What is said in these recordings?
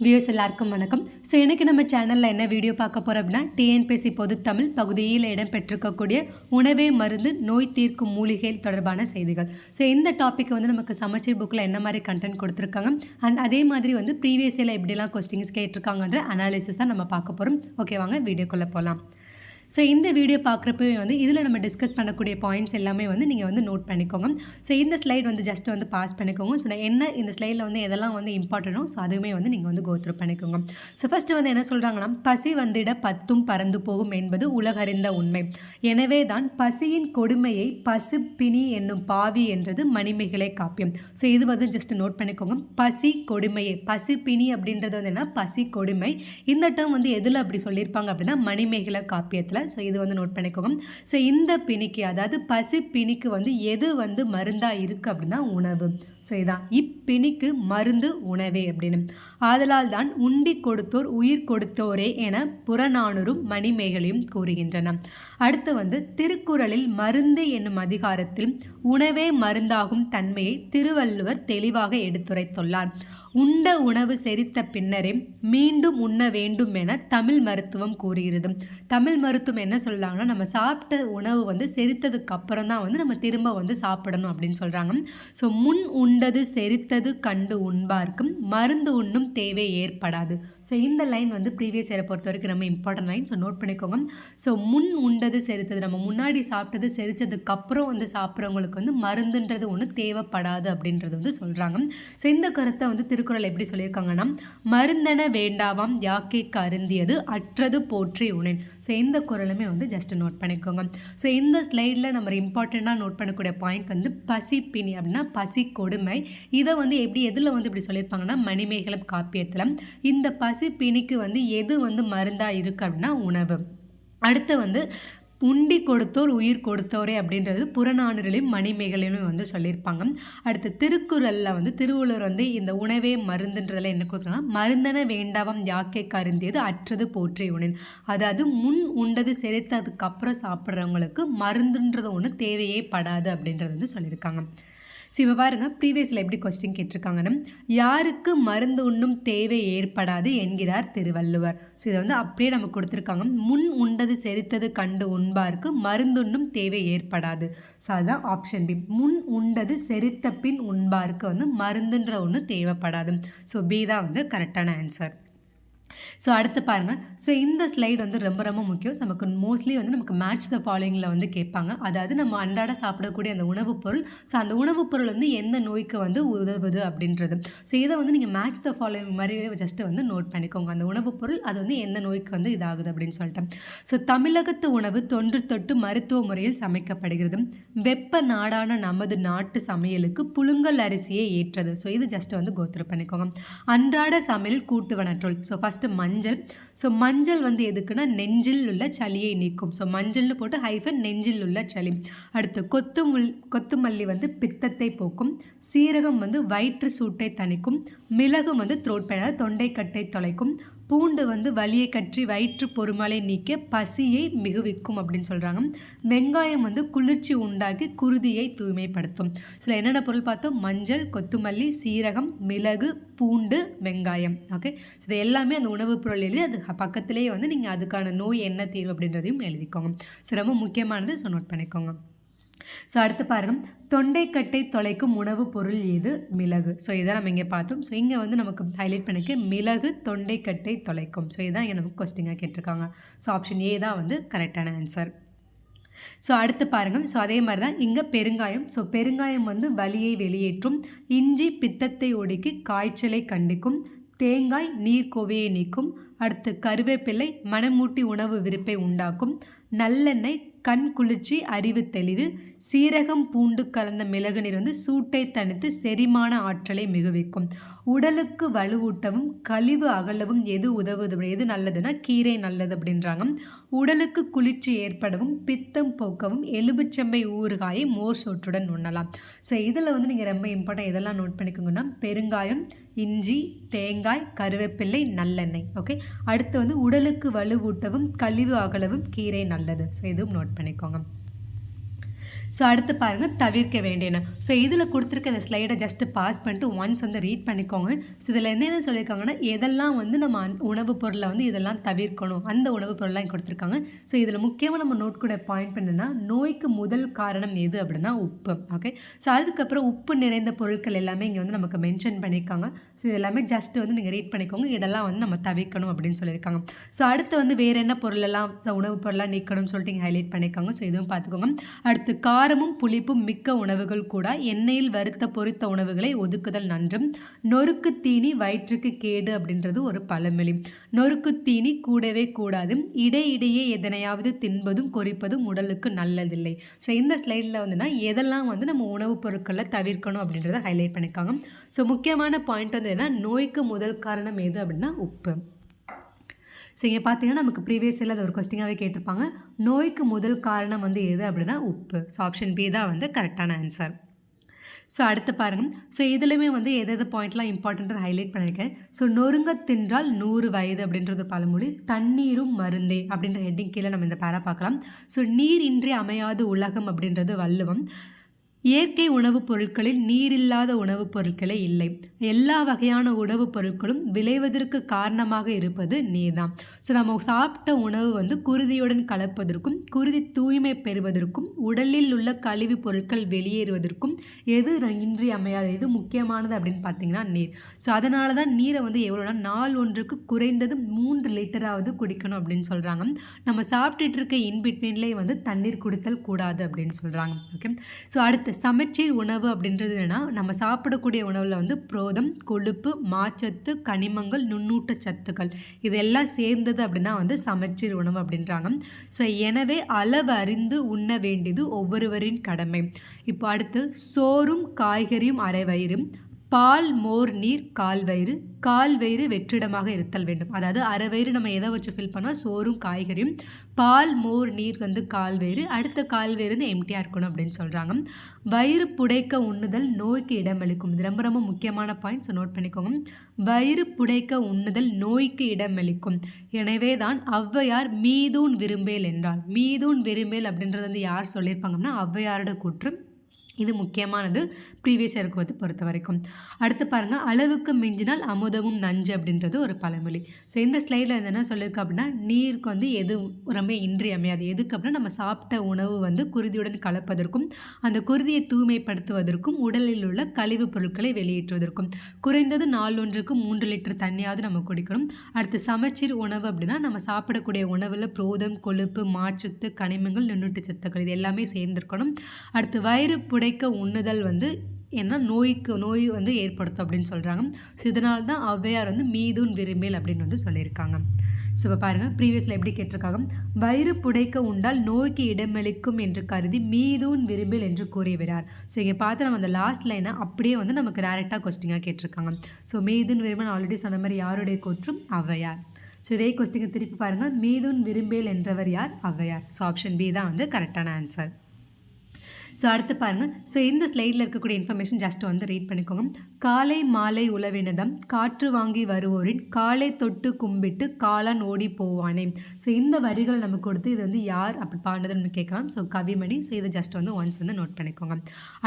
Views எல்லாருக்கும் வணக்கம். So எனக்கு நம்ம சேனலில் என்ன வீடியோ பார்க்க போகிறோம் அப்படின்னா டிஎன்பிஎஸ்சி பொதுத்தமிழ் பகுதியில் இடம்பெற்றிருக்கக்கூடிய உணவே மருந்து நோய் தீர்க்கும் மூலிகை தொடர்பான செய்திகள். ஸோ இந்த டாப்பிக்கை வந்து நமக்கு சமச்சீர் புக்கில் என்ன மாதிரி கண்டென்ட் கொடுத்துருக்காங்க? அண்ட் அதே மாதிரி வந்து ப்ரீவியஸ் இயரில் எப்படிலாம் கொஸ்டின்ஸ் கேட்டிருக்காங்கன்ற அனாலிசிஸ் தான் நம்ம பார்க்க போகிறோம் ஓகே வாங்க வீடியோக்குள்ளே போகலாம் ஸோ இந்த வீடியோ பார்க்குறப்பவே வந்து இதில் நம்ம டிஸ்கஸ் பண்ணக்கூடிய பாயிண்ட்ஸ் எல்லாமே வந்து நீங்கள் வந்து நோட் பண்ணிக்கோங்க. ஸோ இந்த ஸ்லைட் வந்து ஜஸ்ட் வந்து பாஸ் பண்ணிக்கோங்க. ஸோ நான் என்ன இந்த ஸ்லைடில் வந்து எதெல்லாம் வந்து இம்பார்ட்டனோ ஸோ அதுவுமே வந்து நீங்கள் வந்து கோத்ரூ பண்ணிக்கோங்க. ஸோ ஃபஸ்ட்டு வந்து என்ன சொல்கிறாங்கன்னா பசி வந்திட பத்தும் பறந்து போகும் என்பது உலகறிந்த உண்மை. எனவே தான் பசியின் கொடுமையை பசு பிணி என்னும் பாவி என்றது மணிமேகலை காப்பியம். ஸோ இது வந்து ஜஸ்ட் நோட் பண்ணிக்கோங்க. பசி கொடுமையை பசுப்பினி பிணி அப்படின்றது வந்து என்ன? பசி கொடுமை. இந்த டேர்ம் வந்து எதில் அப்படி சொல்லியிருப்பாங்க அப்படின்னா மணிமேகலை காப்பியத்தில். ஸோ இது வந்து நோட் பண்ணிக்கோங்க. ஸோ இந்த பிணிக்கு அதாவது பசி பிணிக்கு வந்து எது வந்து மருந்தாக இருக்குது அப்படின்னா உணவு. ஸோ இதான். இப்பிணிக்கு மருந்து உணவே அப்படின்னு. ஆதலால் தான் உண்டி கொடுத்தோர் உயிர் கொடுத்தோரே என புறநானூரும் மணிமேகலையும் கூறுகின்றன. அடுத்து வந்து திருக்குறளில் மருந்து என்னும் அதிகாரத்தில் உணவே மருந்தாகும் தன்மையை திருவள்ளுவர் தெளிவாக எடுத்துரைத்துள்ளார். உண்ட உணவு செரித்த பின்னரே மீண்டும் உண்ண வேண்டும் என தமிழ் மருத்துவம் கூறுகிறது. தமிழ் மருத்துவம் என்ன சொல்கிறாங்கன்னா நம்ம சாப்பிட்ட உணவு வந்து செரித்ததுக்கு அப்புறம் தான் வந்து நம்ம திரும்ப வந்து சாப்பிடணும் அப்படின்னு சொல்கிறாங்க ஸோ முன் உண்டது செரித்தது கண்டு உண்பார்க்கும் மருந்து உண்ணும் தேவை ஏற்படாது. ஸோ இந்த லைன் வந்து ப்ரீவியஸ் இயரை பொறுத்த வரைக்கும் ரொம்ப இம்பார்ட்டன்ட் லைன் ஸோ நோட் பண்ணிக்கோங்க. ஸோ முன் உண்டது செரித்தது நம்ம முன்னாடி சாப்பிட்டது செரித்ததுக்கு அப்புறம் வந்து சாப்பிட்றவங்களுக்கு வந்து மருந்துன்றது ஒன்று தேவைப்படாது அப்படின்றது வந்து சொல்கிறாங்க ஸோ இந்த கருத்தை வந்து திருக்குறள் எப்படி சொல்லியிருக்காங்கன்னா மருந்தென வேண்டாவாம் யாக்கைக்கு அருந்தியது அற்றது போற்றி உணேன். ஸோ இந்த குரலுமே வந்து ஜஸ்ட் நோட் பண்ணிக்கோங்க. ஸோ இந்த ஸ்லைடில் நம்ம இம்பார்ட்டண்ட்டாக நோட் பண்ணக்கூடிய பாயிண்ட் வந்து பசிப்பினி அப்படின்னா பசி கொடுமை. இதை வந்து எப்படி எதில் வந்து இப்படி சொல்லியிருப்பாங்கன்னா மணிமேகலம் காப்பியத்தில். இந்த பசிப்பிணிக்கு வந்து எது வந்து மருந்தாக இருக்குது அப்படின்னா உணவு. அடுத்து வந்து உண்டி கொடுத்தோர் உயிர் கொடுத்தோரே அப்படின்றது புறநானூரிலையும் மணிமேகலையும் வந்து சொல்லியிருப்பாங்க. அடுத்து திருக்குறளில் வந்து திருவள்ளுவர் வந்து இந்த உணவே மருந்துன்றதில் என்ன கொடுத்துருக்காங்கன்னா மருந்தன வேண்டாவம் யாக்கை கருந்தியது அற்றது போற்றி உணன் அதாவது முன் உண்டது செரித்ததுக்கு அதுக்கப்புறம் சாப்பிட்றவங்களுக்கு மருந்துன்றது ஒன்று தேவையே படாது அப்படின்றது வந்து சொல்லியிருக்காங்க. ஸோ இப்போ பாருங்கள் ப்ரீவியஸில் எப்படி கொஸ்டின் கேட்டிருக்காங்கன்னா யாருக்கு மருந்து உண்ணும் தேவை ஏற்படாது என்கிறார் திருவள்ளுவர். ஸோ இதை வந்து அப்படியே நம்ம கொடுத்துருக்காங்க. முன் உண்டது செரித்தது கண்டு உண்பாருக்கு மருந்துண்ணும் தேவை ஏற்படாது. ஸோ அதுதான் ஆப்ஷன் பி முன் உண்டது செரித்த பின் உண்பாருக்கு வந்து மருந்துன்ற ஒன்று தேவைப்படாது. ஸோ பி தான் வந்து கரெக்டான ஆன்சர் ஸோ அடுத்து பாருங்கள் ஸோ இந்த ஸ்லைடு வந்து ரொம்ப ரொம்ப முக்கியம். நமக்கு மோஸ்ட்லி வந்து நமக்கு மேட்ச் த ஃபாலோயிங்கில் வந்து கேட்பாங்க. அதாவது நம்ம அன்றாட சாப்பிடக்கூடிய அந்த உணவுப் பொருள். ஸோ அந்த உணவுப் பொருள் வந்து எந்த நோய்க்கு வந்து உதவுது அப்படின்றது. ஸோ இதை வந்து நீங்கள் மேட்ச் த ஃபாலோயிங் மாதிரி ஜஸ்ட்டு வந்து நோட் பண்ணிக்கோங்க. அந்த உணவுப் பொருள் அது வந்து எந்த நோய்க்கு வந்து இதாகுது அப்படின்னு சொல்லிட்டு. ஸோ தமிழகத்து உணவு தொன்று தொட்டு மருத்துவ முறையில் சமைக்கப்படுகிறது. வெப்ப நாடான நமது நாட்டு சமையலுக்கு புழுங்கல் அரிசியே ஏற்றது. ஸோ இது ஜஸ்ட் வந்து கோத்திர பண்ணிக்கோங்க. அன்றாட சமையல் கூட்டுவனற்றோல் ஸோ ஃபஸ்ட் ஃபஸ்ட்டு மஞ்சள். ஸோ மஞ்சள் வந்து எதுக்குன்னா நெஞ்சில் உள்ள சளியை நீக்கும். ஸோ மஞ்சள்னு போட்டு ஹைஃபன் நெஞ்சில் உள்ள சளி. அடுத்து கொத்துமுல் கொத்துமல்லி வந்து பித்தத்தை போக்கும். சீரகம் வந்து வயிற்று சூட்டை தணிக்கும். மிளகு வந்து த்ரோட் பேன தொண்டைக்கட்டை தொலைக்கும். பூண்டு வந்து வலியை கற்றி வயிற்று பொறுமலை நீக்க பசியை மிகுவிக்கும் அப்படின்னு சொல்கிறாங்க வெங்காயம் வந்து குளிர்ச்சி உண்டாக்கி குருதியை தூய்மைப்படுத்தும். சில என்னென்ன பொருள் பார்த்தோம்? மஞ்சள் கொத்துமல்லி சீரகம் மிளகு பூண்டு வெங்காயம். ஓகே ஸோ இது எல்லாமே அந்த உணவுப் பொருள் எழுதி அது பக்கத்துலேயே வந்து நீங்கள் அதுக்கான நோய் என்ன தீர்வு அப்படின்றதையும் எழுதிக்கோங்க. ஸோ ரொம்ப முக்கியமானது ஸோ நோட் பண்ணிக்கோங்க. ஸோ அடுத்து பாருங்கள் தொண்டைக்கட்டை தொலைக்கும் உணவுப் பொருள் எது? மிளகு. ஸோ இதை நம்ம இங்கே பார்த்தோம். ஸோ இங்கே வந்து நமக்கு ஹைலைட் பண்ணிக்க மிளகு தொண்டைக்கட்டை தொலைக்கும். ஸோ இதுதான் இங்கே நமக்கு கொஸ்டினாக கேட்டிருக்காங்க. ஸோ ஆப்ஷன் ஏ தான் வந்து கரெக்டான ஆன்சர் ஸோ அடுத்து பாருங்கள் ஸோ அதே மாதிரி தான் இங்கே பெருங்காயம். ஸோ பெருங்காயம் வந்து வலியை வெளியேற்றும் இஞ்சி பித்தத்தை ஒடுக்கி காய்ச்சலை கண்டிக்கும் தேங்காய் நீர்க்கோவையை நீக்கும் அடுத்து கருவேப்பிலை மனமூட்டி உணவு விருப்பை உண்டாக்கும் நல்லெண்ணெய் கண் குளிர்ச்சி அறிவு தெளிவு சீரகம் பூண்டு கலந்த மிளகு நீர் வந்து சூட்டை தணித்து செரிமான ஆற்றலை மிகுவிக்கும் உடலுக்கு வலுவூட்டவும் கழிவு அகலவும் எது உதவுது எது நல்லதுன்னா கீரை நல்லது அப்படின்றாங்க. உடலுக்கு குளிர்ச்சி ஏற்படவும் பித்தம் போக்கவும் எலுபுச்சம்பை ஊறுகாயை மோர் சோற்றுடன் உண்ணலாம். ஸோ இதில் வந்து நீங்கள் ரொம்ப இம்பார்ட்டன் இதெல்லாம் நோட் பண்ணிக்கோங்கன்னா பெருங்காயம் இஞ்சி தேங்காய் கருவேப்பிள்ளை நல்லெண்ணெய். ஓகே அடுத்து வந்து உடலுக்கு வலுவூட்டவும் கழிவு அகலவும் கீரை நல்லது. ஸோ இதுவும் நோட் பண்ணிக்கோங்க. ஸோ அடுத்து பாருங்கள் தவிர்க்க வேண்டியன. ஸோ இதில் கொடுத்துருக்க இந்த ஸ்லைடை ஜஸ்ட்டு பாஸ் பண்ணிட்டு ஒன்ஸ் வந்து ரீட் பண்ணிக்கோங்க. ஸோ இதில் என்னென்ன சொல்லியிருக்காங்கன்னா எதெல்லாம் வந்து நம்ம உணவுப் பொருளை வந்து இதெல்லாம் தவிர்க்கணும் அந்த உணவுப் பொருள்லாம் கொடுத்துருக்காங்க. ஸோ இதில் முக்கியமாக நம்ம நோட் கூட பாயிண்ட் பண்ணுன்னா நோய்க்கு முதல் காரணம் எது அப்படின்னா உப்பு ஓகே ஸோ அதுக்கப்புறம் உப்பு நிறைந்த பொருட்கள் எல்லாமே இங்கே வந்து நமக்கு மென்ஷன் பண்ணியிருக்காங்க. ஸோ இது எல்லாமே ஜஸ்ட் வந்து நீங்கள் ரீட் பண்ணிக்கோங்க இதெல்லாம் வந்து நம்ம தவிர்க்கணும் அப்படின்னு சொல்லியிருக்காங்க. ஸோ அடுத்து வந்து வேறு என்ன பொருளெல்லாம் உணவுப் பொருளாக நீக்கணும்னு சொல்லிட்டு இங்கே ஹைலைட் பண்ணியிருக்காங்க. ஸோ இதுவும் பார்த்துக்கோங்க. அடுத்து காரமும் புளிப்பும் மிக்க உணவுகள் கூட எண்ணெயில் வறுத்த பொரித்த உணவுகளை ஒதுக்குதல் நன்றும். நொறுக்கு தீனி வயிற்றுக்கு கேடு அப்படின்றது ஒரு பழமொழி. நொறுக்கு தீனி கூடவே கூடாது. இடையிடையே எதனையாவது தின்பதும் கொறிப்பதும் உடலுக்கு நல்லதில்லை. ஸோ இந்த ஸ்லைடில் வந்துன்னா எதெல்லாம் வந்து நம்ம உணவுப் பொருட்களை தவிர்க்கணும் அப்படின்றத ஹைலைட் பண்ணியிருக்காங்க. ஸோ முக்கியமான பாயிண்ட் வந்து என்ன நோய்க்கு முதல் காரணம் எது அப்படின்னா உப்பு. ஸோ இங்கே பார்த்தீங்கன்னா நமக்கு ப்ரீவியஸ் இயரில் அது ஒரு கொஸ்டினாகவே கேட்டிருப்பாங்க. நோய்க்கு முதல் காரணம் வந்து எது அப்படின்னா உப்பு. ஸோ ஆப்ஷன் பி தான் வந்து கரெக்டான ஆன்சர் ஸோ அடுத்து பாருங்கள் ஸோ இதுலேயுமே வந்து எது எது பாயிண்ட்லாம் இம்பார்ட்டண்ட்டாக ஹைலைட் பண்ணியிருக்கேன் ஸோ நொறுங்க தின்றால் நூறு வயது அப்படின்றது பழமொழி. தண்ணீரும் மருந்தே அப்படின்ற ஹெட்டிங் கீழே நம்ம இந்த பேரா பார்க்கலாம். ஸோ நீர் இன்றி அமையாது உலகம் அப்படின்றது வள்ளுவம். இயற்கை உணவுப் பொருட்களில் நீரில்லாத உணவுப் பொருட்களே இல்லை. எல்லா வகையான உணவுப் பொருட்களும் விளைவதற்கு காரணமாக இருப்பது நீர் தான் ஸோ நம்ம சாப்பிட்ட உணவு வந்து குருதியுடன் கலப்பதற்கும் குருதி தூய்மை பெறுவதற்கும் உடலில் உள்ள கழிவுப் பொருட்கள் வெளியேறுவதற்கும் எது இன்றி அமையாத எது முக்கியமானது அப்படின்னு பார்த்தீங்கன்னா நீர். ஸோ அதனால தான் நீரை வந்து எவ்வளோனா நாள் ஒன்றுக்கு குறைந்தது மூன்று லிட்டராவது குடிக்கணும் அப்படின்னு சொல்கிறாங்க நம்ம சாப்பிட்டுட்டு இருக்க இன்பிட்வீன்லேயே வந்து தண்ணீர் குடித்தல் கூடாது அப்படின்னு சொல்கிறாங்க ஓகே ஸோ அடுத்து சமச்சீர் உணவு அப்படின்றது என்னென்னா நம்ம சாப்பிடக்கூடிய உணவில் வந்து புரோதம் கொழுப்பு மாச்சத்து கனிமங்கள் நுண்ணூட்ட சத்துக்கள். இதெல்லாம் சேர்ந்தது அப்படின்னா வந்து சமச்சீர் உணவு அப்படின்றாங்க. ஸோ எனவே அளவு அறிந்து உண்ண வேண்டியது ஒவ்வொருவரின் கடமை. இப்போ அடுத்து சோறும் காய்கறியும் அரை வயிறும். பால் மோர் நீர் கால் வயிறு கால் வயிறு வெற்றிடமாக இருத்தல் வேண்டும். அதாவது அரை வயிறு நம்ம எதை வச்சு ஃபில் பண்ணால் சோறும் காய்கறியும். பால் மோர் நீர் வந்து கால் வயிறு அடுத்த கால்வயிறு வந்து எம்டியாக இருக்கணும் அப்படின்னு சொல்கிறாங்க வயிறு புடைக்க உண்ணுதல் நோய்க்கு இடமளிக்கும். இது ரொம்ப ரொம்ப முக்கியமான பாயிண்ட் ஸோ நோட் பண்ணிக்கோங்க. வயிறு புடைக்க உண்ணுதல் நோய்க்கு இடமளிக்கும். எனவே தான் ஔவையார் மீதூன் விரும்பேல் என்றால் மீதூன் விரும்பேல் அப்படின்றது வந்து யார் சொல்லியிருப்பாங்கன்னா ஔவையாரோட கூற்று இது முக்கியமானது ப்ரீவியஸ் இயருக்கு வந்து பொறுத்த வரைக்கும். அடுத்து பாருங்கள் அளவுக்கு மிஞ்சினால் அமுதமும் நஞ்சு அப்படின்றது ஒரு பழமொழி. ஸோ இந்த ஸ்லைடில் வந்து என்ன சொல்லியிருக்கு அப்படின்னா நீருக்கு வந்து எது ரொம்ப இன்றியமையாது எதுக்கு அப்படின்னா நம்ம சாப்பிட்ட உணவு வந்து குருதியுடன் கலப்பதற்கும் அந்த குருதியை தூய்மைப்படுத்துவதற்கும் உடலில் உள்ள கழிவுப் பொருட்களை வெளியேற்றுவதற்கும். குறைந்தது நாள் ஒன்றுக்கு மூன்று லிட்டர் தண்ணியாவது நம்ம குடிக்கணும். அடுத்து சமச்சீர் உணவு அப்படின்னா நம்ம சாப்பிடக்கூடிய உணவில் புரோதம் கொழுப்பு மாற்றுத்து கனிமங்கள் நுண்ணூட்டு சத்துக்கள் இது எல்லாமே சேர்ந்துருக்கணும். அடுத்து வயிறு புடைக்க உண்ணுதல் வந்து ஏன்னா நோய்க்கு நோய் வந்து ஏற்படுத்தும் அப்படின்னு சொல்கிறாங்க ஸோ இதனால தான் ஔவையார் வந்து மீதுன் விரும்பேல் அப்படின்னு வந்து சொல்லியிருக்காங்க. ஸோ இப்போ பாருங்கள் ப்ரீவியஸில் எப்படி கேட்டிருக்காங்க? வயிறு புடைக்க உண்டால் நோய்க்கு இடமளிக்கும் என்று கருதி மீதூன் விரும்பில் என்று கூறிவிடார். ஸோ இங்கே பார்த்து நம்ம அந்த லாஸ்ட் லைனை அப்படியே வந்து நமக்கு டேரெக்டாக கொஸ்டினாக கேட்டிருக்காங்க. ஸோ மீதுன் விரும்பன் ஆல்ரெடி சொன்ன மாதிரி யாருடைய கூற்றும்? ஔவையார். ஸோ இதே கொஸ்டினுக்கு திருப்பி பாருங்கள் மீதுன் விரும்பேல் என்றவர் யார்? ஔவையார். ஸோ ஆப்ஷன் பி தான் வந்து கரெக்டான ஆன்சர் ஸோ அடுத்து பாருங்கள் ஸோ இந்த ஸ்லைடில் இருக்கக்கூடிய இன்ஃபர்மேஷன் ஜஸ்ட் வந்து ரீட் பண்ணிக்கோங்க. காலை மாலை உளவினதம் காற்று வாங்கி வருவோரின் காலை தொட்டு கும்பிட்டு காலான் ஓடி போவானே. ஸோ இந்த வரிகள் நமக்கு கொடுத்து இது வந்து யார் அப்படி பாடுனதுன்னு கேட்கலாம். ஸோ கவிமணி. ஸோ இதை ஜஸ்ட் வந்து ஒன்ஸ் வந்து நோட் பண்ணிக்கோங்க.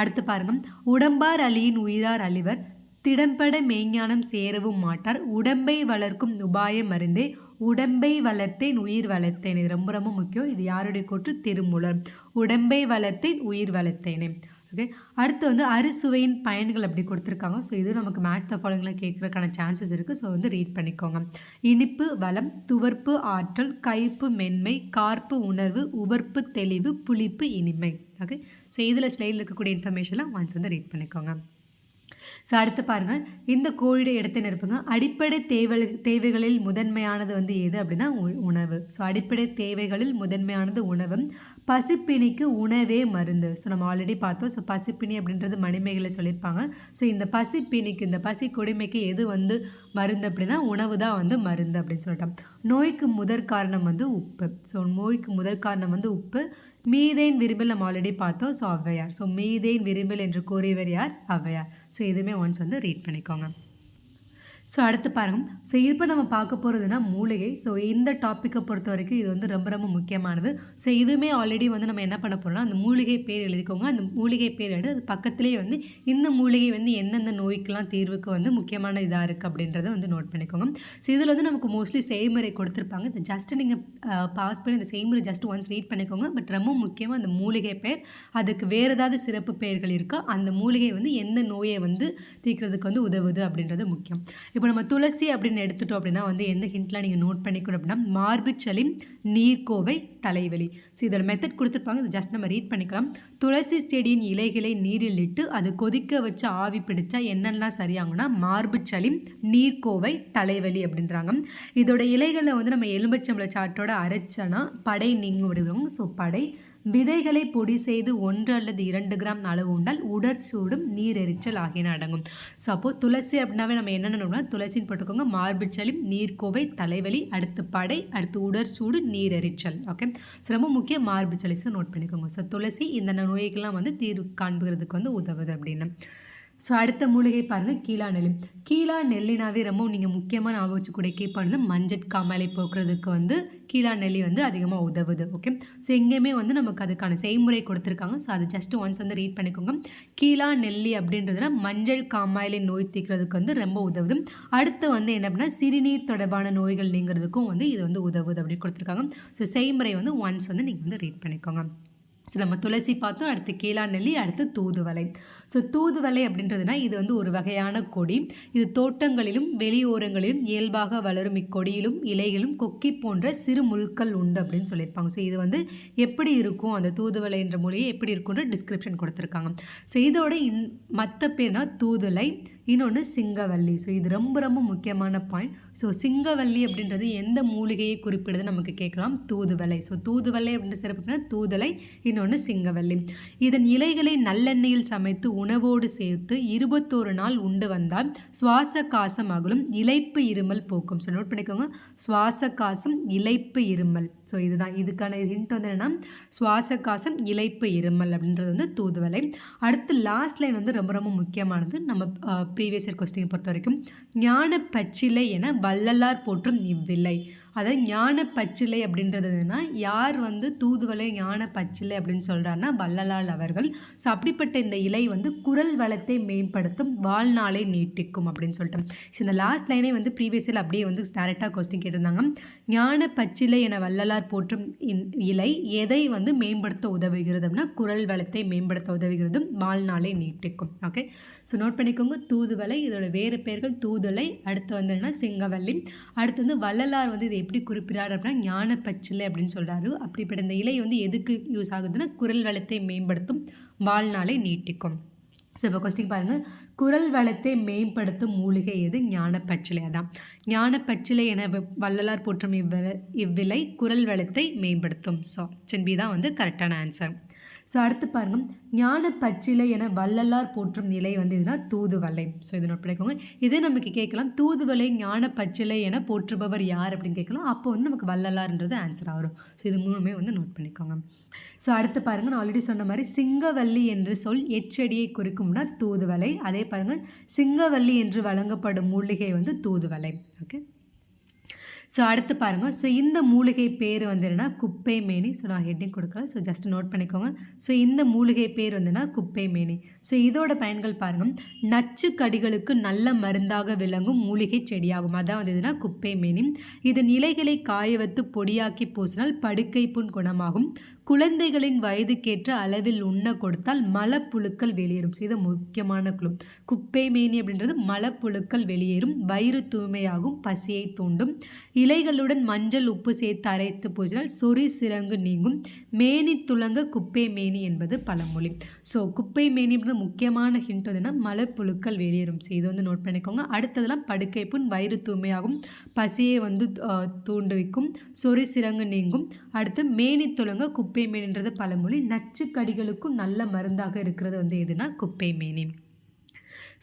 அடுத்து பாருங்கள் உடம்பார் அலியின் உயிரார் அழிவர் திடம்பட மெய்ஞானம் சேரவும் மாட்டார் உடம்பை வளர்க்கும் உபாயம் அறிந்தே உடம்பை வளர்த்தேன் உயிர் வளர்த்தேன். இது ரொம்ப ரொம்ப முக்கியம். இது யாருடைய கூற்று? திருமூலர். உடம்பை வளர்த்தேன் உயிர் வளர்த்தேனே. ஓகே அடுத்து வந்து அறுசுவையின் பயன்கள் அப்படி கொடுத்துருக்காங்க. ஸோ இது நமக்கு மேட்ச் த ஃபாலோங்கில் கேட்குறதுக்கான சான்சஸ் இருக்குது ஸோ வந்து ரீட் பண்ணிக்கோங்க. இனிப்பு வளம் துவர்ப்பு ஆற்றல் கைப்பு மென்மை கார்ப்பு உணர்வு உவர்ப்பு தெளிவு புளிப்பு இனிமை. ஓகே ஸோ இதில் ஸ்லைடில் இருக்கக்கூடிய இன்ஃபர்மேஷன்லாம் ஒன்ஸ் வந்து ரீட் பண்ணிக்கோங்க. ஸோ அடுத்து பாருங்கள். இந்த கோழிയുടെ இடத்தை நிரப்புங்க. அடிப்படை தேவை தேவைகளில் முதன்மையானது வந்து எது அப்படின்னா உணவு. ஸோ அடிப்படை தேவைகளில் முதன்மையானது உணவு. பசிப்பிணிக்கு உணவே மருந்து. ஸோ நம்ம ஆல்ரெடி பார்த்தோம். ஸோ பசிப்பிணி அப்படின்றது மணிமேகலை சொல்லியிருப்பாங்க. ஸோ இந்த பசிப்பிணிக்கு இந்த பசி கொடுமைக்கு எது வந்து மருந்து அப்படின்னா உணவு தான் வந்து மருந்து அப்படின்னு சொல்லிட்டோம். நோய்க்கு முதற் காரணம் வந்து உப்பு. ஸோ நோய்க்கு முதல் காரணம் வந்து உப்பு. மீதேன் விரும்பில் நம்ம ஆல்ரெடி பார்த்தோம். ஸோ ஔவையார் ஸோ மீதேன் விரும்பில் என்று கூறியவர் யார்? ஔவையார் ஸோ இதுவுமே ஒன்ஸ் வந்து ரீட் பண்ணிக்கோங்க. ஸோ அடுத்து பாருங்க. ஸோ இப்போ நம்ம பார்க்க போகிறதுனா மூலிகை. ஸோ இந்த டாப்பிக்கை பொறுத்த வரைக்கும் இது வந்து ரொம்ப ரொம்ப முக்கியமானது. ஸோ இதுவுமே ஆல்ரெடி வந்து நம்ம என்ன பண்ண போகிறோம்னா அந்த மூலிகை பேர் எழுதிக்கோங்க. அந்த மூலிகை பேர் எழுதி அது பக்கத்துலேயே வந்து இந்த மூலிகை வந்து எந்தெந்த நோய்க்கெலாம் தீர்வுக்கு வந்து முக்கியமான இதாக இருக்குது அப்படின்றத வந்து நோட் பண்ணிக்கோங்க. ஸோ இதில் வந்து நமக்கு மோஸ்ட்லி செய்முறை கொடுத்துருப்பாங்க. இந்த ஜஸ்ட் நீங்கள் பாஸ் பண்ணி இந்த செய்முறை ஜஸ்ட் ஒன்ஸ் ரீட் பண்ணிக்கோங்க. பட் ரொம்ப முக்கியமாக அந்த மூலிகை பேர் அதுக்கு வேறு ஏதாவது சிறப்பு பெயர்கள் இருக்கோ? அந்த மூலிகை வந்து எந்த நோயை வந்து தீர்க்கிறதுக்கு வந்து உதவுது அப்படின்றது முக்கியம். இப்போ நம்ம துளசி அப்படின்னு எடுத்துட்டோம் அப்படின்னா வந்து எந்த ஹிண்ட்லாம் நீங்கள் நோட் பண்ணிக்கணும் அப்படின்னா மார்புச்சளிம் நீர்க்கோவை தலைவலி. ஸோ இதோட மெத்தட் கொடுத்துருப்பாங்க. இது ஜஸ்ட் நம்ம ரீட் பண்ணிக்கலாம். துளசி செடியின் இலைகளை நீரில் இட்டு அது கொதிக்க வச்சு ஆவி பிடிச்சா என்னெல்லாம் சரியாகும்னா மார்புச்சளிம் நீர்க்கோவை தலைவலி அப்படின்றாங்க. இதோட இலைகளை வந்து நம்ம எலும்பச்சம்பளை சாட்டோட அரைச்சோன்னா படை நீங்க விடுவாங்க ஸோ படை விதைகளை பொடி செய்து ஒன்று அல்லது இரண்டு கிராம் அளவு உண்டால் உடற்சூடும் நீர் எரிச்சல் ஆகியன அடங்கும். ஸோ அப்போது துளசி அப்படின்னாவே நம்ம என்னென்னா துளசின்னு போட்டுக்கோங்க. மார்பிச்சளி நீர்க்கோவை தலைவலி அடுத்து படை அடுத்து உடற்சூடு நீர் எரிச்சல். ஓகே ஸோ ரொம்ப முக்கிய மார்பிச்சளிஸை நோட் பண்ணிக்கோங்க. ஸோ துளசி இந்த நோய்க்கெல்லாம் வந்து தீர்வு காண்புகிறதுக்கு வந்து உதவுது அப்படின்னு. ஸோ அடுத்த மூலிகை பாருங்கள் கீழா நெல்லி. கீழா நெல்லினாவே ரொம்ப நீங்கள் முக்கியமாக ஞாபகம் வச்சுக்கூடிய கேட்பானது மஞ்சட் காமலை போக்குறதுக்கு வந்து கீழா நெல்லி வந்து அதிகமாக உதவுது ஓகே ஸோ எங்கேயுமே வந்து நமக்கு அதுக்கான செய்முறை கொடுத்துருக்காங்க. ஸோ அது ஜஸ்ட் ஒன்ஸ் வந்து ரீட் பண்ணிக்கோங்க. கீழா நெல்லி அப்படின்றதுனா மஞ்சள் காமாயிலை நோய் தீர்க்கிறதுக்கு வந்து ரொம்ப உதவுது. அடுத்து வந்து என்ன அப்படின்னா சிறுநீர் தொடர்பான நோய்கள் நீங்கிறதுக்கும் வந்து இது வந்து உதவுது அப்படின்னு கொடுத்துருக்காங்க. ஸோ செய்முறை வந்து ஒன்ஸ் வந்து நீங்கள் வந்து ரீட் பண்ணிக்கோங்க. ஸோ நம்ம துளசி பார்த்தோம் அடுத்து கீழாநெல்லி அடுத்து தூதுவலை ஸோ தூதுவலை அப்படின்றதுனா இது வந்து ஒரு வகையான கொடி. இது தோட்டங்களிலும் வெளியோரங்களிலும் இயல்பாக வளரும் இக்கொடியிலும் இலைகளும் கொக்கி போன்ற சிறு முள்கள் உண்டு அப்படின்னு சொல்லியிருப்பாங்க. ஸோ இது வந்து எப்படி இருக்கும் அந்த தூதுவளை என்ற மொழியை எப்படி இருக்குன்ற டிஸ்கிரிப்ஷன் கொடுத்துருக்காங்க. ஸோ இதோட இன் மற்ற பேர்னா தூதுலை இன்னொன்று சிங்கவல்லி ஸோ இது ரொம்ப ரொம்ப முக்கியமான பாயிண்ட் ஸோ சிங்கவல்லி அப்படின்றது எந்த மூலிகையை குறிப்பிடுது நமக்கு கேட்கலாம். தூதுவலை ஸோ தூதுவலை அப்படின்ற சிறப்புனா தூதுலை இன்னொன்று சிங்கவல்லி இதன் இலைகளை நல்லெண்ணெயில் சமைத்து உணவோடு சேர்த்து இருபத்தோரு நாள் உண்டு வந்தால் சுவாச காசம் அகலும் இலைப்பு இருமல் போக்கும். ஸோ நோட் பண்ணிக்கோங்க. சுவாச காசம் இலைப்பு இருமல். ஸோ இதுதான். இதுக்கான ஹிண்ட் வந்து என்னென்னா சுவாச காசம் இலைப்பு இருமல் அப்படின்றது வந்து தூதுவலை அடுத்து லாஸ்ட் லைன் வந்து ரொம்ப ரொம்ப முக்கியமானது. நம்ம ப்ரீவியஸ் இயர் கொஸ்டினை பொறுத்த வரைக்கும் ஞான பச்சிலை என வள்ளலார் போற்றும் இவ்வில்லை அதை ஞான பச்சிலை அப்படின்றது என்னன்னா யார் வந்து தூதுவலை ஞான பச்சிலை அப்படின்னு சொல்கிறாருன்னா வள்ளலால் அவர்கள். ஸோ அப்படிப்பட்ட இந்த இலை வந்து குரல் வளத்தை மேம்படுத்தும் வாழ்நாளை நீட்டிக்கும் அப்படின்னு சொல்லிட்டு. ஸோ இந்த லாஸ்ட் லைனே வந்து ப்ரீவியஸில் அப்படியே வந்து டேரெக்டாக கொஸ்டின் கேட்டிருந்தாங்க. ஞான பச்சிலை என வள்ளலார் போற்றும் இலை எதை வந்து மேம்படுத்த உதவுகிறது அப்படின்னா குரல் வளத்தை மேம்படுத்த உதவுகிறதும் வாழ்நாளை நீட்டிக்கும். ஓகே ஸோ நோட் பண்ணிக்கோங்க. தூதுவலை இதோட வேறு பெயர்கள் தூதுலை அடுத்து வந்து சிங்கவல்லி அடுத்து வந்து வள்ளலார் வந்து இதை எப்படி குறிப்பிடாரு அப்படின்னா ஞான பச்சிலை அப்படின்னு சொல்கிறாரு அப்படிப்பட்ட இந்த இலை வந்து எதுக்கு யூஸ் ஆகுதுன்னா குரல் வளத்தை மேம்படுத்தும் வாழ்நாளை நீட்டிக்கும். ஸோ இப்போ கொஸ்டின் பாருங்கள் குரல் வளத்தை மேம்படுத்தும் மூலிகை எது? ஞானப்பச்சிலை அதான் ஞானப்பச்சிலை என வள்ளலார் போற்றும் இவ்விலை இவ்விலை குரல் வளத்தை மேம்படுத்தும். ஸோ சென்பி தான் வந்து கரெக்டான ஆன்சர் ஸோ அடுத்து பாருங்கள் ஞான பச்சிலை என வள்ளலார் போற்றும் நிலை வந்து இதுனா தூதுவலை ஸோ இதை நோட் பண்ணிக்கோங்க. இதே நமக்கு கேட்கலாம். தூதுவலை ஞான பச்சிலை என போற்றுபவர் யார் அப்படின்னு கேட்கலாம். அப்போ வந்து நமக்கு வள்ளலார்ன்றது ஆன்சர் ஆகும் ஸோ இது மூணுமே வந்து நோட் பண்ணிக்கோங்க. ஸோ அடுத்து பாருங்கள் நான் ஆல்ரெடி சொன்ன மாதிரி சிங்கவல்லி என்று சொல் எச்செடியை குறிக்கும்னா தூதுவலை அதே பாருங்கள் சிங்கவல்லி என்று வழங்கப்படும் மூலிகை வந்து தூதுவலை ஓகே ஸோ அடுத்து பாருங்கள் ஸோ இந்த மூலிகை பேர் வந்து என்னென்னா குப்பை மேனி. ஸோ நான் ஹெட்டிங் கொடுக்குறேன் ஸோ ஜஸ்ட் நோட் பண்ணிக்கோங்க. ஸோ இந்த மூலிகை பேர் வந்துன்னா குப்பை மேனி. ஸோ இதோட பயன்கள் பாருங்கள் நச்சு கடிகளுக்கு நல்ல மருந்தாக விளங்கும் மூலிகை செடியாகும். அதான் வந்து எதுனா குப்பை மேனி. இதன் இலைகளை காய வைத்து பொடியாக்கி பூசினால் படுக்கை புண் குணமாகும். குழந்தைகளின் வயதுக்கேற்ற அளவில் உண்ண கொடுத்தால் மலப்புழுக்கள் வெளியேறும். ஸோ இது முக்கியமான குழு. குப்பை மேனி அப்படின்றது மலப்புழுக்கள் வெளியேறும். வயிறு தூய்மையாகும் பசியை தூண்டும். இலைகளுடன் மஞ்சள் உப்பு சேர்த்து அரைத்து பூசினால் சொறி சிறங்கு நீங்கும். மேனி துளங்க குப்பை மேனி என்பது பழமொழி. ஸோ குப்பை மேனி அப்படின்ற முக்கியமான ஹிண்ட் வந்துன்னா மலப்புழுக்கள் வெளியேறும். ஸோ இது வந்து நோட் பண்ணிக்கோங்க. அடுத்ததெல்லாம் படுக்கை புண் வயிறு தூய்மையாகும். பசியை வந்து தூண்டுவிக்கும். சொறி சிறங்கு நீங்கும். அடுத்து மேனி துளங்க குப்பை குப்பை மேனின்றது பழமொழி நச்சுக்கடிகளுக்கும் நல்ல மருந்தாக இருக்கிறது வந்து எதுனா குப்பை மேனி.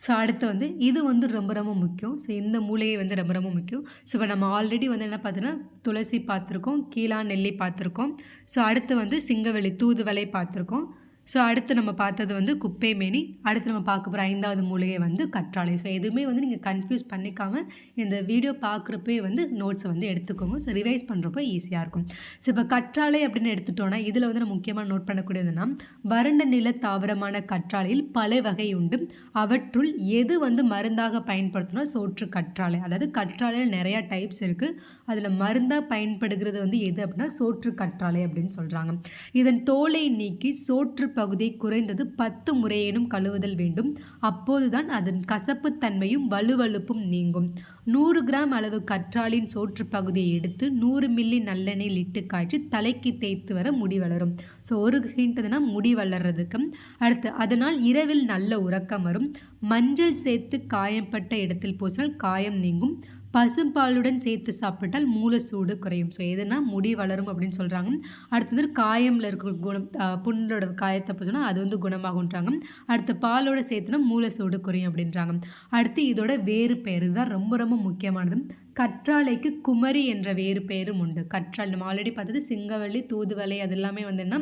ஸோ அடுத்து வந்து இது வந்து ரொம்ப ரொம்ப முக்கியம். ஸோ இந்த மூலையை வந்து ரொம்ப ரொம்ப முக்கியம். ஸோ இப்போ நம்ம ஆல்ரெடி வந்து என்ன பார்த்தோன்னா துளசி பார்த்துருக்கோம் கீழா நெல்லி பார்த்துருக்கோம் ஸோ அடுத்து வந்து சிங்கவெளி தூதுவலை பார்த்துருக்கோம் ஸோ அடுத்து நம்ம பார்த்தது வந்து குப்பை மேனி. அடுத்து நம்ம பார்க்க போகிற ஐந்தாவது மூலிகை வந்து கற்றாழை. ஸோ எதுவுமே வந்து நீங்கள் கன்ஃபியூஸ் பண்ணிக்காமல் இந்த வீடியோ பார்க்குறப்பே வந்து நோட்ஸை வந்து எடுத்துக்கோங்க. ஸோ ரிவைஸ் பண்ணுறப்போ ஈஸியாக இருக்கும். ஸோ இப்போ கற்றாழை அப்படின்னு எடுத்துட்டோன்னா இதில் வந்து நம்ம முக்கியமாக நோட் பண்ணக்கூடியதுன்னா வறண்ட நில தாவரமான கற்றாழையில் பல வகை உண்டு. அவற்றுள் எது வந்து மருந்தாக பயன்படுத்தினா சோற்று கற்றாழை. அதாவது கற்றாழையில் நிறையா டைப்ஸ் இருக்குது அதில் மருந்தாக பயன்படுகிறது வந்து எது அப்படின்னா சோற்று கற்றாழை அப்படின்னு சொல்கிறாங்க இதன் தோலை நீக்கி சோற்று பகுதியை குறைந்தது பத்து முறையேனும் கழுவுதல் வேண்டும். அப்போதுதான் அதன் கசப்புத்தன்மையும் வலுவழுப்பும் நீங்கும். நூறு கிராம் அளவு கற்றாழின் சோற்று பகுதியை எடுத்து நூறு மில்லி நல்லெண்ணெயில் இட்டு காய்ச்சி தலைக்கு தேய்த்து வர முடி வளரும். ஸோ ஒரு ஹிண்ட்னா முடி வளர்றதுக்கு. அடுத்து அதனால் இரவில் நல்ல உறக்கம் வரும். மஞ்சள் சேர்த்து காயப்பட்ட இடத்தில் பூசினால் காயம் நீங்கும். பசும்பாலுடன் சேர்த்து சாப்பிட்டால் மூல சூடு குறையும். ஸோ எதுனா முடி வளரும் அப்படின்னு சொல்கிறாங்க அடுத்தது காயமில் இருக்கிற குணம் புண்ணோட காயத்தை சொன்னால் அது வந்து குணமாகுன்றாங்க அடுத்து பாலோட சேர்த்துனா மூல சூடு குறையும் அப்படின்றாங்க. அடுத்து இதோட வேறு பெயர் தான் ரொம்ப ரொம்ப முக்கியமானது. கற்றாழைக்கு குமரி என்ற வேறு பெயரும் உண்டு. கற்றாழை நம்ம ஆல்ரெடி பார்த்தது சிங்கவள்ளி தூதுவளை அது எல்லாமே வந்து என்ன?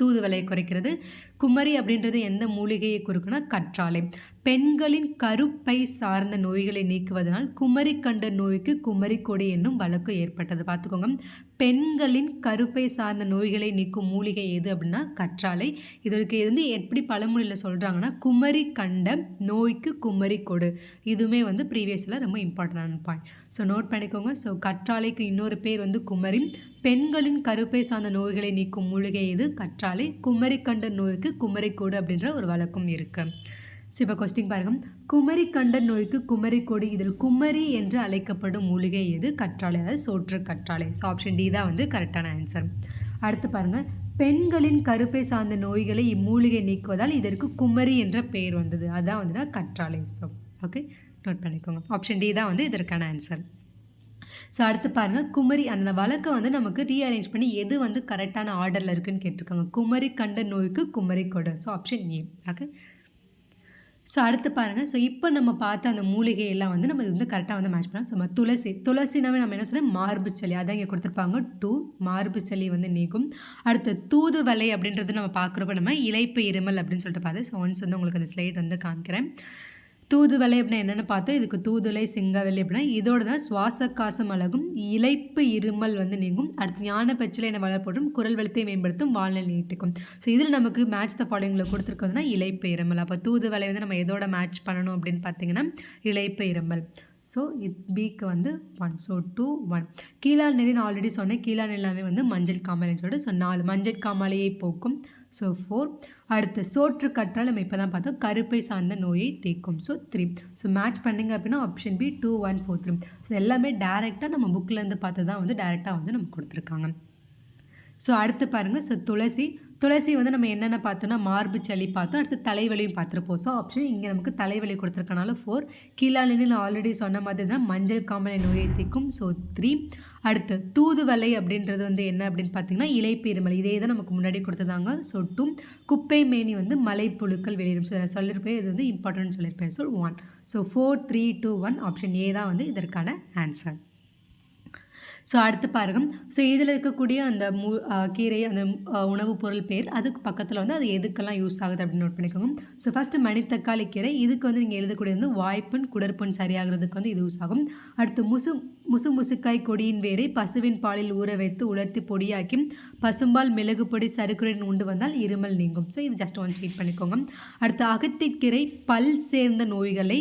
தூதுவலை குறைக்கிறது. குமரி அப்படின்றது எந்த மூலிகையை குறிக்குன்னா கற்றாழை. பெண்களின் கருப்பை சார்ந்த நோய்களை நீக்குவதனால் குமரி கண்ட நோய்க்கு குமரி கொடி என்னும் வழக்கு ஏற்பட்டது. பார்த்துக்கோங்க. பெண்களின் கருப்பை சார்ந்த நோய்களை நீக்கும் மூலிகை எது அப்படின்னா கற்றாழை. இதற்கு வந்து எப்படி பழமொழியில் சொல்கிறாங்கன்னா குமரி கண்ட நோய்க்கு குமரி கொடு. இதுவுமே வந்து ப்ரீவியஸில் ரொம்ப இம்பார்ட்டண்டான பாயிண்ட் ஸோ நோட் பண்ணிக்கோங்க. ஸோ கற்றாழைக்கு இன்னொரு பேர் வந்து குமரி. பெண்களின் கருப்பை சார்ந்த நோய்களை நீக்கும் மூலிகை இது கற்றாழை. குமரி கண்ட நோய்க்கு குமரிக்கோடு அப்படின்ற ஒரு வழக்கம் இருக்குது ஸோ இப்போ கொஸ்டின் பாருங்க. குமரி கண்ட நோய்க்கு குமரி கொடி இதில் குமரி என்று அழைக்கப்படும் மூலிகை எது? கற்றாழை அதாவது சோற்று கற்றாழை. ஸோ ஆப்ஷன் டி தான் வந்து கரெக்டான ஆன்சர் அடுத்து பாருங்கள் பெண்களின் கருப்பை சார்ந்த நோய்களை இம்மூலிகை நீக்குவதால் இதற்கு குமரி என்ற பெயர் வந்தது. அதான் வந்து கற்றாழை. ஸோ ஓகே நோட் பண்ணிக்கோங்க. ஆப்ஷன் டி தான் வந்து இதற்கான ஆன்சர் ஸோ அடுத்து பாருங்கள் குமரி அந்த வழக்கை வந்து நமக்கு ரீஅரேஞ்ச் பண்ணி எது வந்து கரெக்டான ஆர்டரில் இருக்குதுன்னு கேட்டிருக்காங்க. குமரி கண்ட நோய்க்கு குமரி கொடை. So option A okay so அடுத்து பாருங்கள் ஸோ இப்போ நம்ம பார்த்த அந்த மூலிகையெல்லாம் வந்து நம்ம வந்து கரெக்டாக வந்து மேட்ச் பண்ணலாம். ஸோ துளசி துளசினாவே நம்ம என்ன சொன்னால் மார்பு சளி. அதான் இங்கே கொடுத்துருப்பாங்க. டூ மார்பு சளி வந்து நீக்கும். அடுத்து தூதுவலை அப்படின்றது நம்ம பார்க்குறப்ப நம்ம இலைப்பு இருமல் அப்படின்னு சொல்லிட்டு பார்த்து. ஸோ ஒன்ஸ் வந்து உங்களுக்கு அந்த ஸ்லைட் வந்து காமிக்கிறேன். தூதுவலை அப்படின்னா என்னென்னு பார்த்தோம் இதுக்கு தூதுலை சிங்கவெளி அப்படின்னா இதோட தான் சுவாச காசம் அழகும் இழைப்பு இருமல் வந்து நீங்கும் அடுத்து ஞான பச்சிலை என்ன வளர்ப்படும் குரல் வளத்தை மேம்படுத்தும் வாழ்நிலை நீட்டிக்கும். ஸோ இதில் நமக்கு மேட்ச் த ஃபாலோயிங்கில் கொடுத்துருக்கோம்னா இழைப்பு இருமல். அப்போ தூதுவலை வந்து நம்ம எதோட மேட்ச் பண்ணணும் அப்படின்னு பார்த்தீங்கன்னா இழைப்பு இருமல். ஸோ இத் பிக்கு வந்து ஒன் ஸோ டூ ஒன் கீழா நெறி நான் ஆல்ரெடி சொன்னேன். கீழால் நெல்லாமே வந்து மஞ்சள் காமாலைன்னு சொல்லிட்டு ஸோ நாலு மஞ்சள் காமாலையை போக்கும். ஸோ ஃபோர் அடுத்து சோற்று கற்றால் நம்ம இப்போ தான் பார்த்தோம் கருப்பை சார்ந்த நோயை தேக்கும் ஸோ த்ரீ ஸோ மேட்ச் பண்ணுங்க அப்படின்னா option B two one four three so எல்லாமே டேரெக்டாக நம்ம புக்கிலேருந்து பார்த்து தான் வந்து டேரெக்டாக வந்து நமக்கு கொடுத்துருக்காங்க. ஸோ அடுத்து பாருங்கள் ஸோ துளசி துளசி வந்து நம்ம என்னென்ன பார்த்தோன்னா மார்பு சளி பார்த்தோம். அடுத்து தலைவலியும் பார்த்துருப்போம். ஸோ ஆப்ஷன் இங்கே நமக்கு தலைவலி கொடுத்துருக்கனால ஃபோர் கீழாலின்னு நான் ஆல்ரெடி சொன்ன மாதிரி தான் மஞ்சள் காமலை நோயை தீக்கும் ஸோ த்ரீ அடுத்து தூதுவலை அப்படின்றது வந்து என்ன அப்படின்னு பார்த்தீங்கன்னா இலைப்பெருமல். இதே தான் நமக்கு முன்னாடி கொடுத்ததாங்க ஸோ டூ குப்பை மேனி வந்து மலைப்புழுக்கள் வெளியிடும். ஸோ நான் சொல்லியிருப்பேன். இது வந்து இம்பார்ட்டன்ட் சொல்லியிருப்பேன். So one so four three two one option A தான் வந்து இதற்கான ஆன்சர் ஸோ அடுத்து பாருங்கள் ஸோ இதில் இருக்கக்கூடிய அந்த மு கீரை அந்த உணவுப் பொருள் பேர் அதுக்கு பக்கத்தில் வந்து அது எதுக்கெல்லாம் யூஸ் ஆகுது அப்படின்னு நோட் பண்ணிக்கோங்க. ஸோ ஃபஸ்ட்டு மணித்தக்காளி கீரை இதுக்கு வந்து நீங்கள் எழுதக்கூடிய வந்து வாய்ப்புண் குடற்புண் சரியாகிறதுக்கு வந்து இது யூஸ் ஆகும். அடுத்து முசு முசு முசுக்காய் கொடியின் வேரை பசுவின் பாலில் ஊற வைத்து உலர்த்தி பொடியாக்கி பசும்பால் மிளகு பொடி சருக்குடன் உண்டு வந்தால் இருமல் நீங்கும். ஸோ இது ஜஸ்ட் ஒன்ஸ் ரீட் பண்ணிக்கோங்க. அடுத்து அகத்திக்கீரை பல் சேர்ந்த நோய்களை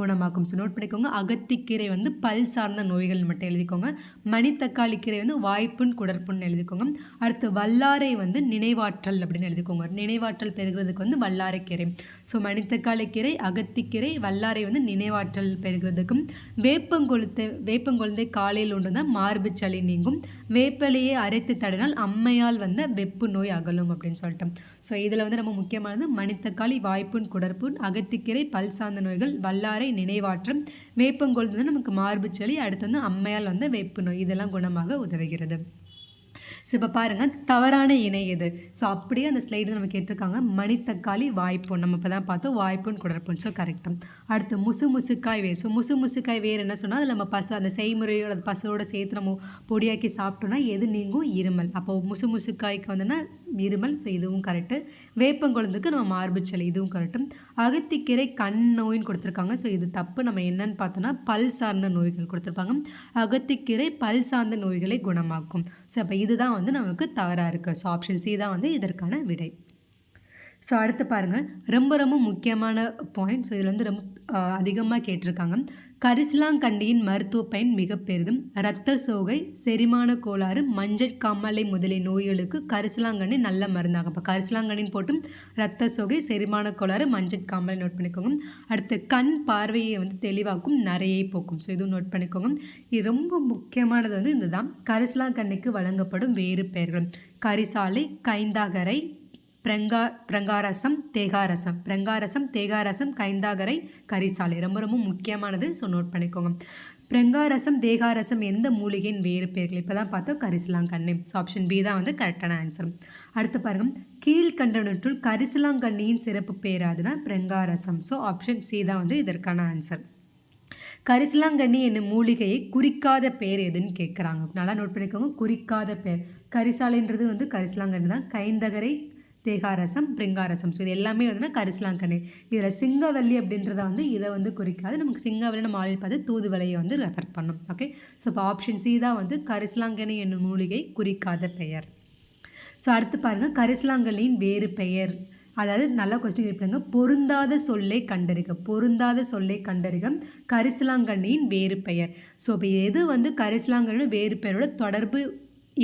குணமாக்கும். ஸோ நோட் பண்ணிக்கோங்க. அகத்திக்கீரை வந்து பல் சார்ந்த நோய்கள் மட்டும் எழுதிக்கோங்க. மணித்தக்காளி கீரை வந்து வாய்ப்புண் குடற்புண் எழுதிக்கோங்க. அடுத்து வல்லாரை வந்து நினைவாற்றல் அப்படின்னு எழுதிக்கோங்க. நினைவாற்றல் பெறுகிறதுக்கு வந்து வல்லாரைக்கீரை ஸோ மணித்தக்காளி கீரை அகத்திக்கீரை வல்லாரை வந்து நினைவாற்றல் பெறுகிறதுக்கும் வேப்பங்கொழுத்தை வேப்பங்கொழுந்தை காலையில் ஒன்று தான் மார்பு சளி நீங்கும். வேப்பலையை அரைத்து தடினால் அம்மையால் வந்த வெப்பு நோய் அகலும் அப்படின்னு சொல்லிட்டோம். ஸோ இதில் வந்து நம்ம முக்கியமானது மணித்தக்காளி வாய்ப்புண் குடற்புண் அகத்திக்கீரை பல் சார்ந்த நோய்கள் வல்லாரை நினைவாற்றம் வேப்பங்கொழுந்து வந்து நமக்கு மார்பு சளி அடுத்து வந்து அம்மையால் வந்து வேப்பு நோய் இதெல்லாம் குணமாக உதவுகிறது. ஸோ இப்போ பாருங்கள் தவறான இணை எது? ஸோ அப்படியே அந்த ஸ்லைடு நம்ம கேட்டிருக்காங்க மணித்தக்காளி வாய்ப்பு நம்ம இப்போ தான் பார்த்தோம் வாய்ப்புன்னு குடற்பொன் ஸோ கரெக்டும் அடுத்து முசு முசுக்காய் வேர். ஸோ முசு முசுக்காய் வேர் என்ன சொன்னால் அதில் நம்ம பசு அந்த செய்முறையோட பசுவோட சேர்த்து நம்ம பொடியாக்கி சாப்பிட்டோம்னா எது நீங்கும்? இருமல். அப்போ முசு முசுக்காய்க்கு வந்துன்னா இருமல் ஸோ இதுவும் கரெக்டு வேப்பங்குழந்துக்கு நம்ம மார்பு இதுவும் கரெக்டும் அகத்திக்கீரை கண் நோயின்னு கொடுத்துருக்காங்க. ஸோ இது தப்பு. நம்ம என்னன்னு பார்த்தோன்னா பல் சார்ந்த நோய்கள் கொடுத்துருப்பாங்க. அகத்திக்கீரை பல் சார்ந்த நோய்களை குணமாக்கும். ஸோ அப்போ இதுதான் வந்து நமக்கு தவறாக இருக்குது ஸோ ஆப்ஷன் சி தான் வந்து இதற்கான விடை. ஸோ அடுத்து பாருங்கள் ரொம்ப ரொம்ப முக்கியமான பாயிண்ட் ஸோ இதில் வந்து ரொம்ப அதிகமாக கேட்டிருக்காங்க. கரிசலாங்கண்டியின் மருத்துவ பயன் மிக பெரிதும். இரத்த சோகை செரிமான கோளாறு மஞ்சள் காமலை முதலிய நோய்களுக்கு கரிசலாங்கண்ணி நல்ல மருந்தாகும். இப்போ கரிசலாங்கண்ணின்னு போட்டும் இரத்த சோகை செரிமான கோளாறு மஞ்சள் காமலை நோட் பண்ணிக்கோங்க. அடுத்து கண் பார்வையை வந்து தெளிவாக்கும் நிறையை போக்கும். ஸோ இதுவும் நோட் பண்ணிக்கோங்க. இது ரொம்ப முக்கியமானது வந்து இந்த தான் கரிசலாங்கண்ணிக்கு வழங்கப்படும் வேறு பெயர்கள். கரிசாலை கைந்தாகரை பிரங்கா பிரங்காரசம் தேகாரசம். பிரங்காரசம் தேகாரசம் கைந்தாகரை கரிசாலை. ரொம்ப ரொம்ப முக்கியமானது. ஸோ நோட் பண்ணிக்கோங்க. பிரங்காரசம் தேகாரசம் எந்த மூலிகையின் வேறு பெயர்கள்? இப்போ தான் பார்த்தோம். கரிசலாங்கண்ணி. ஸோ ஆப்ஷன் பி தான் வந்து கரெக்டான ஆன்சர் அடுத்து பாருங்கள் கீழ்கண்டவற்றுள் கரிசலாங்கண்ணியின் சிறப்பு பேராதுன்னா பிரங்காரசம். ஸோ ஆப்ஷன் சி தான் வந்து இதற்கான ஆன்சர் கரிசலாங்கண்ணி என்னும் மூலிகையை குறிக்காத பேர் எதுன்னு கேட்குறாங்க நல்லா நோட் பண்ணிக்கோங்க. குறிக்காத பேர் கரிசாலைன்றது வந்து கரிசலாங்கண்ணி தான் கைந்தகரை தேகாரசம் பிரிங்காரசம். ஸோ இது எல்லாமே வந்து கரிசலாங்கண்ணு. இதில் சிங்கவல்லி அப்படின்றத வந்து இதை வந்து குறிக்காது. நமக்கு சிங்கவல்லி நம்ம ஆளில் பார்த்து தூதுவலையை வந்து ரெஃபர் பண்ணும். ஓகே ஸோ இப்போ ஆப்ஷன் சி தான் வந்து கரிசலாங்கண்ணி என்னும் மூலிகை குறிக்காத பெயர். ஸோ அடுத்து பாருங்கள் கரிசலாங்கண்ணியின் வேறு பெயர். அதாவது நல்ல கொஸ்டின் கேட்பாங்க. பொருந்தாத சொல்லை கண்டறிக. பொருந்தாத சொல்லை கண்டறிக கரிசலாங்கண்ணியின் வேறு பெயர். ஸோ இப்போ எது வந்து கரிசலாங்கண்ணி வேறு பெயரோட தொடர்பு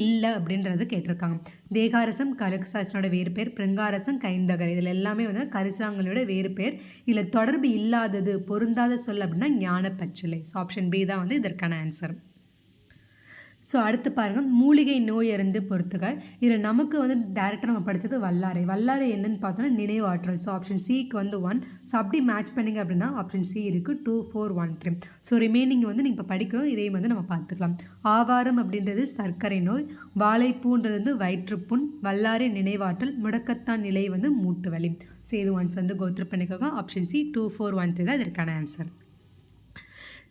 இல்லை அப்படின்றது கேட்டிருக்காங்க. தேகாரசம் கலகசாசனோட வேறு பேர் பிருங்காரசம் கைந்தகர். இதில் எல்லாமே வந்து கரிசாங்களோட வேறு பேர். இதில் தொடர்பு இல்லாதது பொருந்தாத சொல் அப்படின்னா ஞான பச்சிலை ஸோ ஆப்ஷன் பி தான் வந்து இதற்கான ஆன்சர் ஸோ அடுத்து பாருங்கள் மூலிகை நோய் இருந்து பொறுத்துக்கள் இதில் நமக்கு வந்து டேரெக்டாக நம்ம படித்தது வல்லாரை. வல்லாரை என்னன்னு பார்த்தோன்னா நினைவாற்றல் ஸோ ஆப்ஷன் சிக்கு வந்து ஒன் ஸோ அப்படி மேட்ச் பண்ணிங்க அப்படின்னா ஆப்ஷன் சி இருக்குது two four one three so remaining வந்து நீங்கள் இப்போ படிக்கிறோம் இதையும் வந்து நம்ம பார்த்துக்கலாம். ஆவாரம் அப்படின்றது சர்க்கரை நோய். வாழைப்பூன்றது வந்து வயிற்றுப்புண். வல்லாரை நினைவாற்றல் முடக்கத்தான் நிலை வந்து மூட்டு வலி. ஸோ இது ஒன்ஸ் வந்து கோத்ரு பண்ணிக்கோங்க. Option C two four one three தான் இதற்கான ஆன்சர்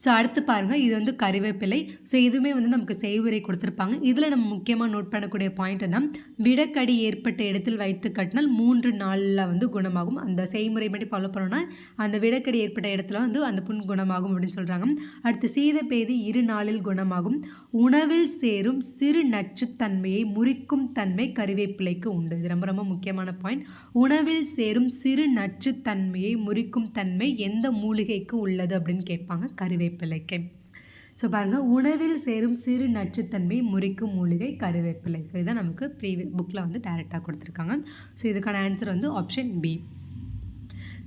ஸோ அடுத்து பாருங்கள் இது வந்து கறிவேப்பிலை. ஸோ இதுவுமே வந்து நமக்கு செய்வுரை கொடுத்துருப்பாங்க. இதில் நம்ம முக்கியமாக நோட் பண்ணக்கூடிய பாயிண்ட் என்ன? விடக்கடி ஏற்பட்ட இடத்தில் வைத்து கட்டினால் மூன்று நாளில் வந்து குணமாகும். அந்த செய்முறை மட்டும் ஃபாலோ பண்ணோன்னா அந்த விடக்கடி ஏற்பட்ட இடத்துல வந்து அந்த புண் குணமாகும் அப்படின்னு சொல்கிறாங்க அடுத்து சீத பேதி இரு நாளில் குணமாகும். உணவில் சேரும் சிறு நச்சுத்தன்மையை முறிக்கும் தன்மை கறிவேப்பிலைக்கு உண்டு. இது ரொம்ப ரொம்ப முக்கியமான பாயிண்ட் உணவில் சேரும் சிறு நச்சுத்தன்மையை முறிக்கும் தன்மை எந்த மூலிகைக்கு உள்ளது அப்படின்னு கேட்பாங்க கறிவேப்பிலைக்கு ஸோ பாருங்கள் உணவில் சேரும் சிறு நச்சுத்தன்மை முறிக்கும் மூலிகை கருவேப்பிலை. ஸோ இதான் நமக்கு ப்ரீவி புக்கில் வந்து டேரெக்டாக கொடுத்துருக்காங்க. ஸோ இதுக்கான ஆன்சர் வந்து ஆப்ஷன் பி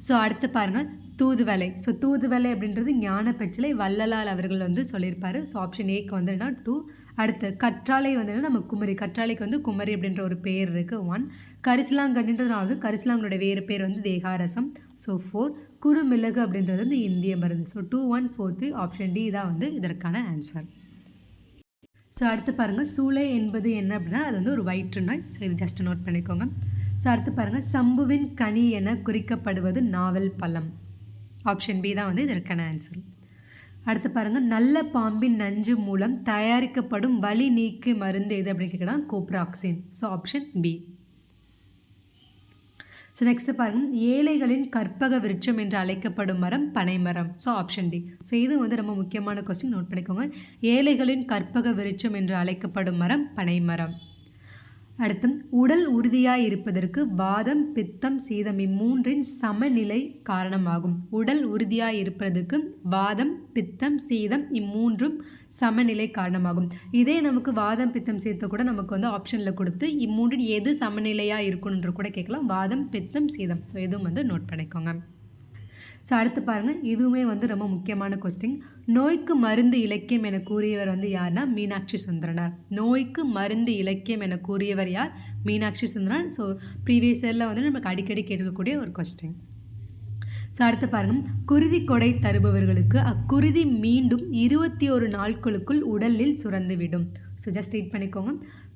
ஸோ அடுத்து பாருங்கள் தூதுவலை ஸோ தூதுவலை அப்படின்றது ஞானப்பெற்றிலை வள்ளலால் அவர்கள் வந்து சொல்லியிருப்பார். ஸோ ஆப்ஷன் ஏக்கு வந்து டூ அடுத்து கற்றாழை வந்து நம்ம குமரி. கற்றாழைக்கு வந்து குமரி அப்படின்ற ஒரு பேர் இருக்குது ஒன் கரிசலாங்கண்ணின்றதுனால வந்து வேறு பேர் வந்து தேகாரசம். ஸோ ஃபோர் குறுமிளகு அப்படின்றது வந்து இந்திய மருந்து. So two one four three option D தான் வந்து இதற்கான ஆன்சர் ஸோ அடுத்து பாருங்கள் சூளை என்பது என்ன அப்படின்னா அது வந்து ஒரு வயிற்று நோய். ஸோ இது ஜஸ்ட் நோட் பண்ணிக்கோங்க. ஸோ அடுத்து பாருங்கள் சம்புவின் கனி என குறிக்கப்படுவது நாவல் பழம். ஆப்ஷன் பி தான் வந்து இதற்கான ஆன்சர் அடுத்து பாருங்கள் நல்ல பாம்பின் நஞ்சு மூலம் தயாரிக்கப்படும் வலி நீக்கு மருந்து எது அப்படின்னு கேட்கலாம் cobroxin so option B so next பாருங்கள் ஏழைகளின் கற்பக விருட்சம் என்று அழைக்கப்படும் மரம் பனைமரம் ஸோ ஆப்ஷன் டி ஸோ இது வந்து ரொம்ப முக்கியமான கொஸ்டின் நோட் பண்ணிக்கோங்க. ஏழைகளின் கற்பக விருட்சம் என்று அழைக்கப்படும் மரம் பனைமரம் அடுத்து உடல் உறுதியாக இருப்பதற்கு வாதம் பித்தம் சீதம் இம்மூன்றின் சமநிலை காரணமாகும். உடல் உறுதியாக இருப்பதற்கு வாதம் பித்தம் சீதம் இம்மூன்றும் சமநிலை காரணமாகும். இதே நமக்கு வாதம் பித்தம் சீதத்தை கூட நமக்கு வந்து ஆப்ஷனில் கொடுத்து இம்மூன்றின் எது சமநிலையாக இருக்கணுன்ற கூட கேட்கலாம். வாதம் பித்தம் சீதம். ஸோ எதுவும் வந்து நோட் பண்ணிக்கோங்க. ஸோ அடுத்து பாருங்கள் இதுவுமே வந்து ரொம்ப முக்கியமான கொஸ்டின் நோய்க்கு மருந்து இலக்கியம் என கூறியவர் வந்து யார்னா மீனாட்சி சுந்தரனார். நோய்க்கு மருந்து இலக்கியம் என கூறியவர் யார்? மீனாட்சி சுந்தரன் ஸோ ப்ரீவியஸ் இயரில் வந்து நமக்கு அடிக்கடி கேட்கக்கூடிய ஒரு கொஸ்டின் ஸோ அடுத்து பாருங்கள் குருதி கொடை தருபவர்களுக்கு அக்குருதி மீண்டும் இருபத்தி ஒரு நாட்களுக்குள் உடலில் சுரந்துவிடும். ஸோ ஜஸ்ட் ரீட் பண்ணிக்கோங்க.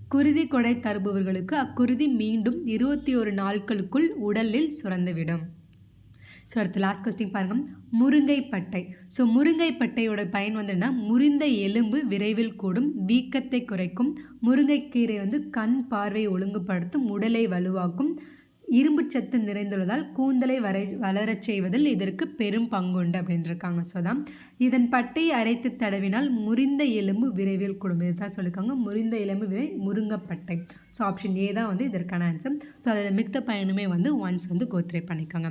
குருதி கொடை தருபவர்களுக்கு அக்குருதி மீண்டும் இருபத்தி ஒரு நாட்களுக்குள் உடலில் சுரந்துவிடும். ஸோ அடுத்து லாஸ்ட் கொஸ்டின் பாருங்கள் முருங்கைப்பட்டை. ஸோ முருங்கைப்பட்டையோட பயன் வந்து என்ன முறிந்த எலும்பு விரைவில் கூடும் வீக்கத்தை குறைக்கும் முருங்கைக்கீரை வந்து கண் பார்வை ஒழுங்குபடுத்தும் உடலை வலுவாக்கும் இரும்புச்சத்து நிறைந்துள்ளதால் கூந்தலை வரை வளரச் செய்வதில் இதற்கு பெரும் பங்குண்டு அப்படின்ருக்காங்க ஸோ தான் இதன் பட்டை அரைத்து தடவினால் முறிந்த எலும்பு விரைவில் கூடும். இதுதான் சொல்லியிருக்காங்க. முறிந்த எலும்பு விரை முருங்கப்பட்டை. ஸோ ஆப்ஷன் ஏ தான் வந்து இதற்கான ஆன்சர் ஸோ அதில் மித்த பயனுமே வந்து ஒன்ஸ் வந்து கோத்ரே பண்ணிக்கோங்க.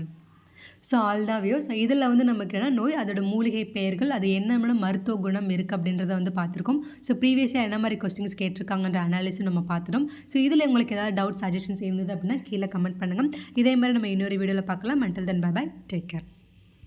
ஸோ ஆல் தான் வியூ ஸோ இதில் வந்து நமக்கு என்ன நோய் அதோட மூலிகை பெயர்கள் அது என்ன மருத்துவ குணம் இருக்குது அப்படின்றத வந்து பார்த்துருக்கோம். ஸோ ப்ரீவியஸாக என்ன மாதிரி கொஸ்டின்ஸ் கேட்டிருக்காங்கன்ற அனாலிஸும் நம்ம பார்த்துட்டோம் ஸோ இதில் உங்களுக்கு ஏதாவது டவுட் சஜஷன்ஸ் இருந்தது அப்படின்னா கீழே கமெண்ட் பண்ணுங்கள் இதே மாதிரி நம்ம இன்னொரு வீடியோவில் பார்க்கலாம். Until then bye take care